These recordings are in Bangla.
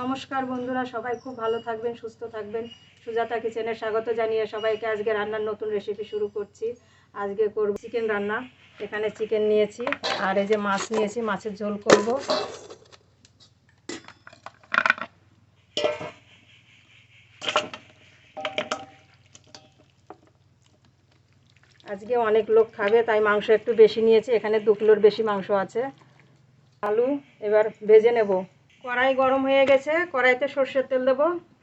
নমস্কার বন্ধুরা, সবাই খুব ভালো থাকবেন, সুস্থ থাকবেন। সুজাতা কিচেনে স্বাগত জানিয়ে সবাইকে আজকে রান্নার নতুন রেসিপি শুরু করছি। আজকে করব চিকেন রান্না। এখানে চিকেন নিয়েছি, আর এই যে মাছ নিয়েছি, মাছের ঝোল করব। আজকে অনেক লোক খাবে, তাই মাংস একটু বেশি নিয়েছি। এখানে দু কিলোর বেশি মাংস আছে। আলু এবার ভেজে নেব। কড়াই গরম হয়ে গেছে, কড়াইতে সর্ষের তেল দেব,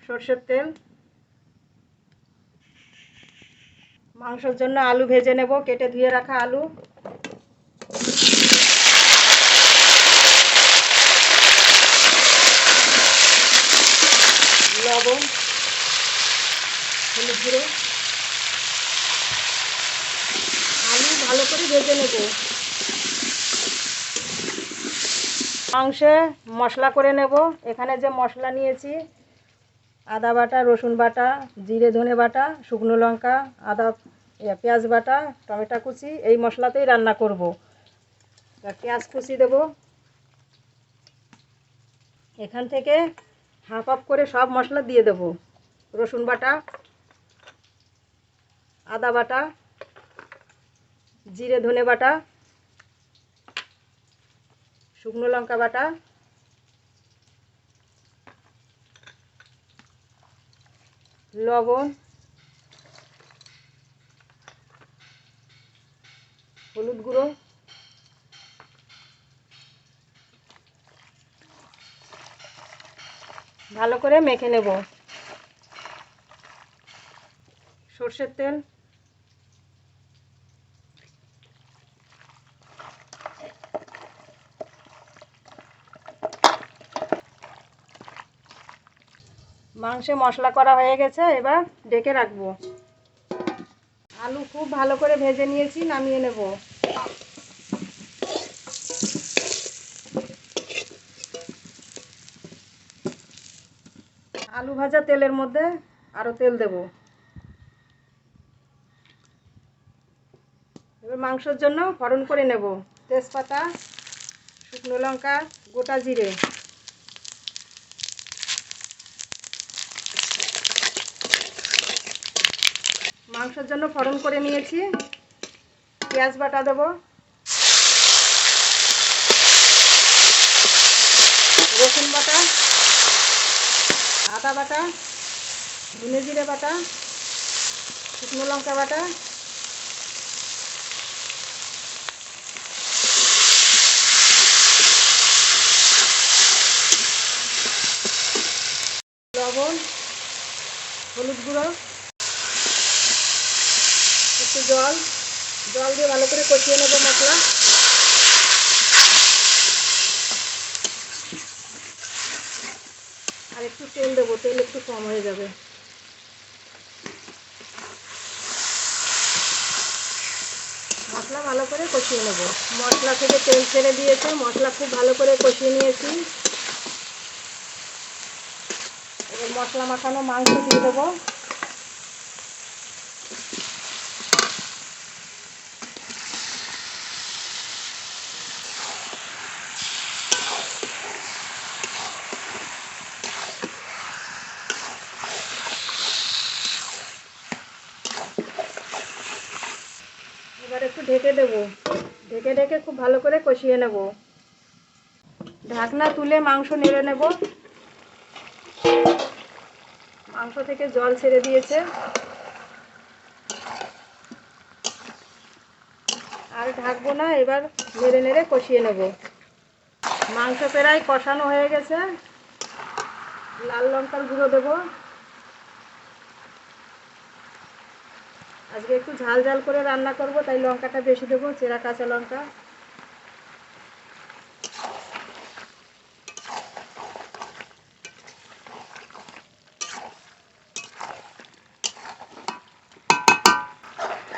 সর্ষের তেল। মাংসের জন্য আলু ভেজে নেব, কেটে ধুয়ে রাখা আলু লবণ হলুদ গুঁড়ো আলু ভালো করে ভেজে নেব মাংসে মশলা করে নেব। এখানে যে মশলা নিয়েছি, আদা বাটা, রসুন বাটা, জিরে ধনে বাটা, শুকনো লঙ্কা, আদা পেঁয়াজ বাটা, টমেটো কুচি, এই মশলাতেই রান্না করব। পেঁয়াজ কুচি দেব। এখান থেকে হাফ হাফ করে সব মশলা দিয়ে দেব। রসুন বাটা, আদা বাটা, জিরে ধনে বাটা শুকনো লঙ্কা বাটা। লবণ। হলুদ গুঁড়ো। ভালো করে মেখে নেব। সর্ষের তেল। মাংসে মশলা করা হয়ে গেছে, এবার ডেকে রাখব। আলু খুব ভালো করে ভেজে নিয়েছি, নামিয়ে নেব। আলু ভাজা তেলের মধ্যে আরও তেল দেব। এবার মাংসের জন্য ফড়ন করে নেব। তেজপাতা, শুকনো লঙ্কা, গোটা জিরে। মাংসের জন্য ফড়ন করে নিয়েছি। পেঁয়াজ বাটা দেবো। রসুন বাটা, আদা বাটা, ধনে জিরে বাটা, শুকনো লঙ্কা বাটা। লবণ, হলুদ গুঁড়ো। জল জল দিয়ে ভালো করে কষিয়ে নেব মশলা। আর একটু তেল দেবো, তেল একটু কম হয়ে যাবে। মশলা ভালো করে কষিয়ে নেব। মশলা থেকে তেল ছেড়ে দিয়েছে, মশলা খুব ভালো করে কষিয়ে নিয়েছি। এবার মশলা মাখানো মাংস দিয়ে দেবো এবার একটু ঢেকে দেবো। ঢেকে ঢেকে খুব ভালো করে কষিয়ে নেব। ঢাকনা তুলে মাংস নেড়ে নেব। মাংস থেকে জল ছেড়ে দিয়েছে। আর ঢাকবো না, এবার নেড়ে নেড়ে কষিয়ে নেব। মাংস প্রায় কষানো হয়ে গেছে। লাল লঙ্কার গুঁড়ো দেবো। আজকে একটু ঝাল ঝাল করে রান্না করব, তাই লঙ্কাটা বেশি দেবো, চেরা কাঁচা লঙ্কা।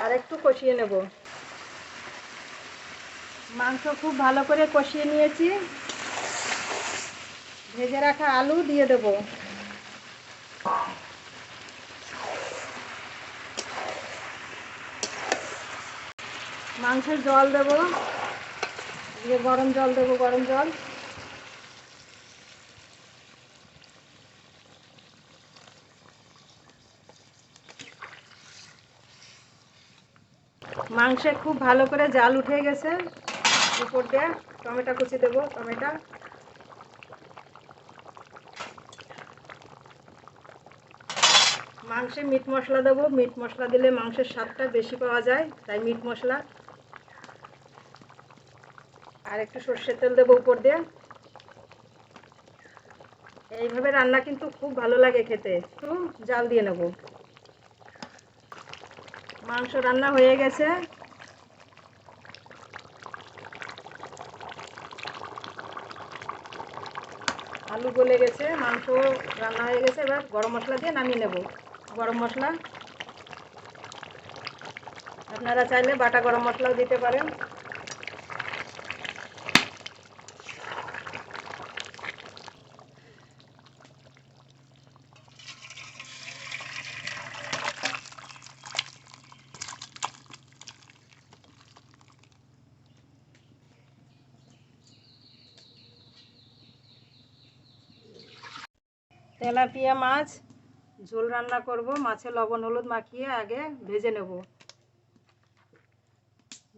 আর একটু কষিয়ে নেব। মাংস খুব ভালো করে কষিয়ে নিয়েছি। ভেজে রাখা আলু দিয়ে দেবো। মাংসের জল দেব। দিয়ে গরম জল দেব, গরম জল। মাংসে খুব ভালো করে জাল উঠে গেছে। উপর দিয়ে টমেটো কুচি দেবো, টমেটো। মাংসে মিট মশলা দেবো। মিট মশলা দিলে মাংসের স্বাদটা বেশি পাওয়া যায়, তাই মিট মশলা। আর একটু সর্ষের তেল দেবো উপর দিয়ে। এইভাবে রান্না কিন্তু খুব ভালো লাগে খেতে। একটু জাল দিয়ে নেব। মাংস রান্না হয়ে গেছে। আলু গলে গেছে, মাংস রান্না হয়ে গেছে। এবার গরম মশলা দিয়ে নামিয়ে নেব। গরম মশলা। আপনারা চাইলে বাটা গরম মশলাও দিতে পারেন। তেলাপিয়া মাছ, ঝোল রান্না করব, মাছে লবণ, হলুদ মাখিয়ে আগে ভেজে নেব।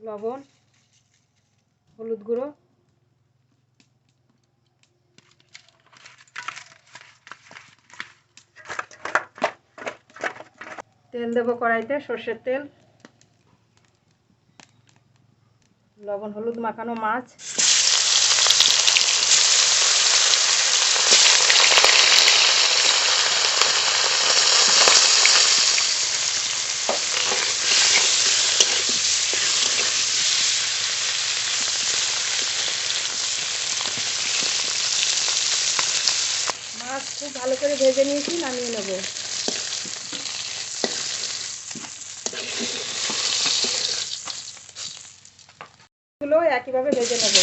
লবণ, হলুদ গুঁড়ো। তেল দেবো কড়াইতে, সর্ষের তেল। লবণ, হলুদ মাখানো মাছ খুব ভালো করে ভেজে নিয়েছি, নামিয়ে নেব। গুলো একইভাবে ভেজে নেব।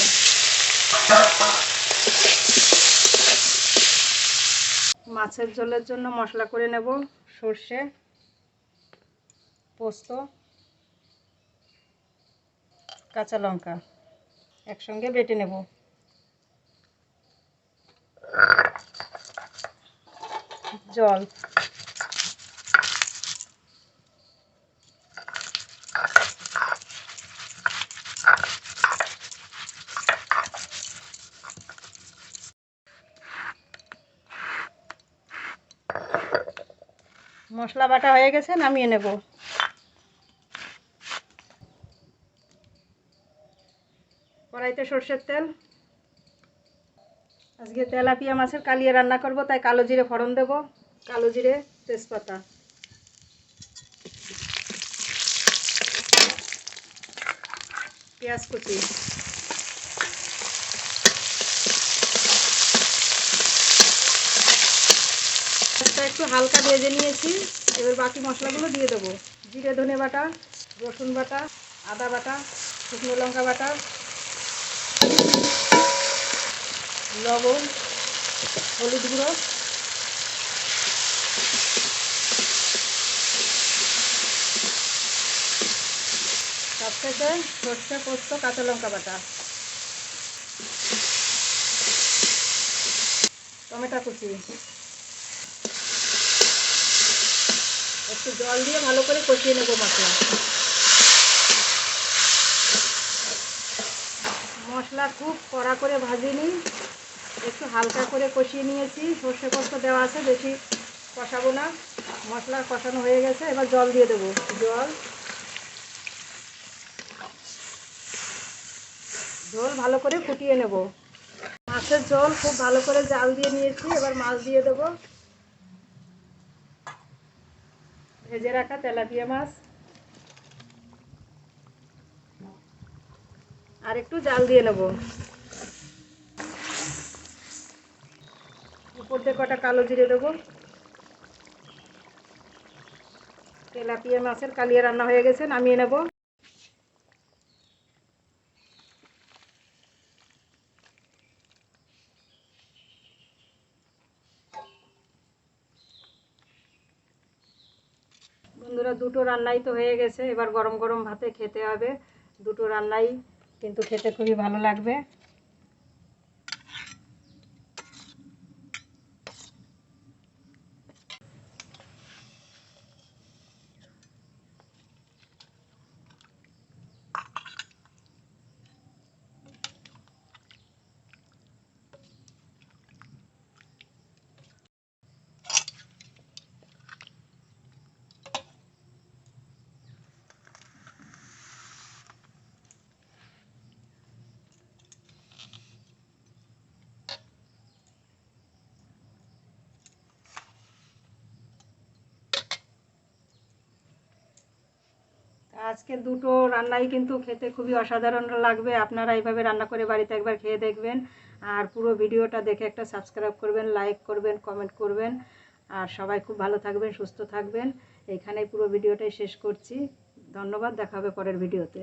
মাছের ঝোলের জন্য মশলা করে নেব, সর্ষে, পোস্ত, কাঁচা লঙ্কা। একসঙ্গে বেটে নেব। জল। মশলা বাটা হয়ে গেছে, নামিয়ে নেব। কড়াইতে সর্ষের তেল। আজকে তেলাপিয়া মাছের কালিয়ে রান্না করব, তাই কালো জিরে ফোড়ন দেব। কালো জিরে তেজপাতা। পেঁয়াজ কুচি। একটু হালকা ভেজে নিয়েছি। এবার বাকি মশলাগুলো দিয়ে দেবো। জিরে, ধনে বাটা, রসুন বাটা, আদা বাটা, শুকনো লঙ্কা বাটা, লবণ, হলুদ গুঁড়ো সবশেষে সর্ষে পোস্ত, কাঁচা লঙ্কা বাটা। টমেটো কুচি। একটু জল দিয়ে ভালো করে কষিয়ে নেব মশলা। মশলা খুব কড়া করে ভাজিনি, একটু হালকা করে কষিয়ে নিয়েছি। সর্ষে পোস্ত দেওয়া আছে, বেশি কষাবো না। মশলা কষানো হয়ে গেছে, এবার জল দিয়ে দেবো। জল ঝোল ভালো করে ফুটিয়ে নেব। মাছের ঝোল খুব ভালো করে জাল দিয়ে নিয়েছি, এবার মাছ দিয়ে দেবো। ভেজে রাখা তেলাপিয়া মাছ। আর একটু জাল দিয়ে নেব। উপর দিয়ে কটা কালো জিরে দেবো। তেলাপিয়া মাছের কালিয়া রান্না হয়ে গেছে, নামিয়ে নেব বন্ধুরা দুটো রান্নাই তো হয়ে গেছে। এবার গরম গরম ভাতে খেতে হবে। দুটো রান্নাই কিন্তু খেতে খুবই ভালো লাগবে। আজকে দুটো রান্নাই কিন্তু খেতে খুবই অসাধারণ লাগবে। আপনারা এইভাবে রান্না করে বাড়িতে একবার খেয়ে দেখবেন। আর পুরো ভিডিওটা দেখে একটা সাবস্ক্রাইব করবেন লাইক করবেন কমেন্ট করবেন। আর সবাই খুব ভালো থাকবেন, সুস্থ থাকবেন। এখানেই পুরো ভিডিওটাই শেষ করছি। ধন্যবাদ, দেখা হবে পরের ভিডিওতে।